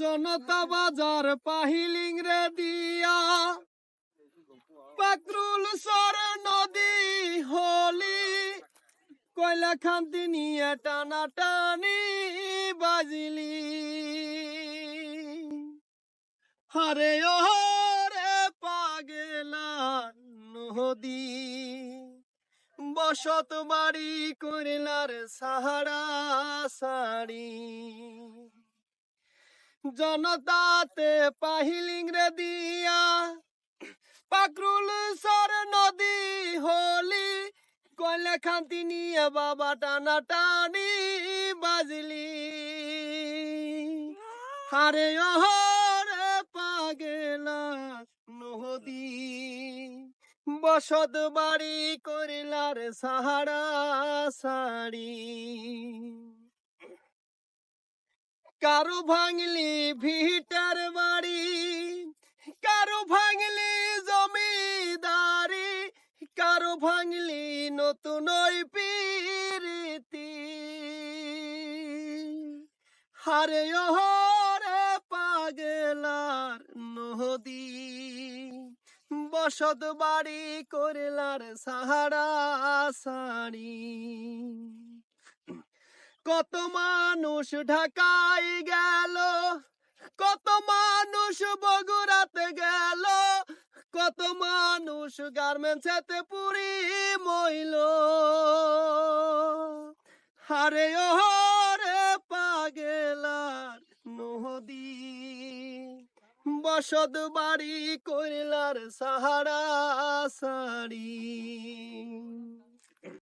জনতা বাজার পাহিলিং রে দিয়া। পাকরুল সর নদী হলি, কয়লা খান্তি নিয়ে টানা টানি বাজিলি। হরে ও রে পাগেলা নদী, বসত বাড়ি করিলার সাহারা সাড়ি জনতাতে পাহিলিং দিয়া। পাকরুল সর নদী হলি, কয়লা খান্তি নিয়ে বাবা টানা টানি বাজলি। হারে ওহরে পাগেলা নদী, বসত বাড়ি করিলার সাহারা সাড়ি। কারও ভাঙলি ভিটার বাড়ি, কারও ভাঙলি জমিদারি, কারও ভাঙলি নতুন পিরিতি। হারে ওহরে পাগলার নদী বসত বাড়ি করিলার সাহারা সাড়ি কত মানুষ ঢাকায় গেল? কত মানুষ বগুড়াতে গেল? কত মানুষ গার্মেন্টসেতে পুরি মইল? হারে ও রে পাগেলার নদী বসত বাড়ি করিলার সাহারা সাড়ি।